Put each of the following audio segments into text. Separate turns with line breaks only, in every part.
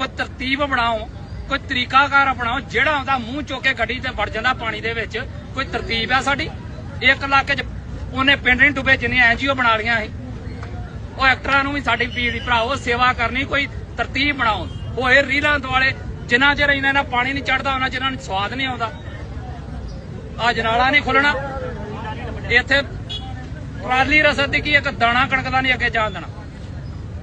ਕੋਈ ਤਰਤੀਬ ਬਣਾਓ, ਕੋਈ ਤਰੀਕਾਕਾਰ ਅਪਣਾਓ ਜਿਹੜਾ ਆਉਂਦਾ ਮੂੰਹ ਚੁੱਕ ਕੇ ਗੱਡੀ ਤੇ ਵੜ ਜਾਂਦਾ ਪਾਣੀ ਦੇ ਵਿੱਚ, ਕੋਈ ਤਰਤੀਬ ਆ ਸਾਡੀ? ਇੱਕ ਇਲਾਕੇ 'ਚ ਉਹਨੇ ਪਿੰਡ ਨਹੀਂ ਡੁੱਬੇ, ਜਿੰਨੀਆਂ ਐਨਜੀਓ ਬਣਾ ਲਈਆਂ ਸੀ। ਉਹ ਐਕਟਰਾਂ ਨੂੰ ਵੀ ਸਾਡੀ ਪੀੜ ਪੀੜੀ ਭਰਾਓ ਸੇਵਾ ਕਰਨੀ, ਕੋਈ ਤਰਤੀਬ ਬਣਾਓ। ਹੋਏ ਰੀਲਾਂ ਦੁਆਲੇ, ਜਿੰਨਾ ਚਿਰ ਇਹਨਾਂ ਨਾਲ ਪਾਣੀ ਨਹੀਂ ਚੜਦਾ, ਉਹਨਾਂ ਚਿਰ ਇਹਨਾਂ ਨੂੰ ਸਵਾਦ ਨਹੀਂ ਆਉਂਦਾ। ਆ ਜਨਾਲਾ ਨਹੀਂ ਖੁੱਲਣਾ। ਇੱਥੇ ਟਰਾਲੀ ਰਸਦ ਦੀ ਕੀ ਇੱਕ ਦਾਣਾ ਕਣਕ ਦਾ ਨਹੀਂ ਅੱਗੇ ਜਾਣ ਦੇਣਾ।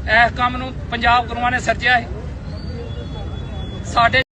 ਇਸ ਕੰਮ ਨੂੰ ਪੰਜਾਬ ਗੁਰੂਆਂ ਨੇ ਸਿਰਜਿਆ ਸੀ ਸਾਡੇ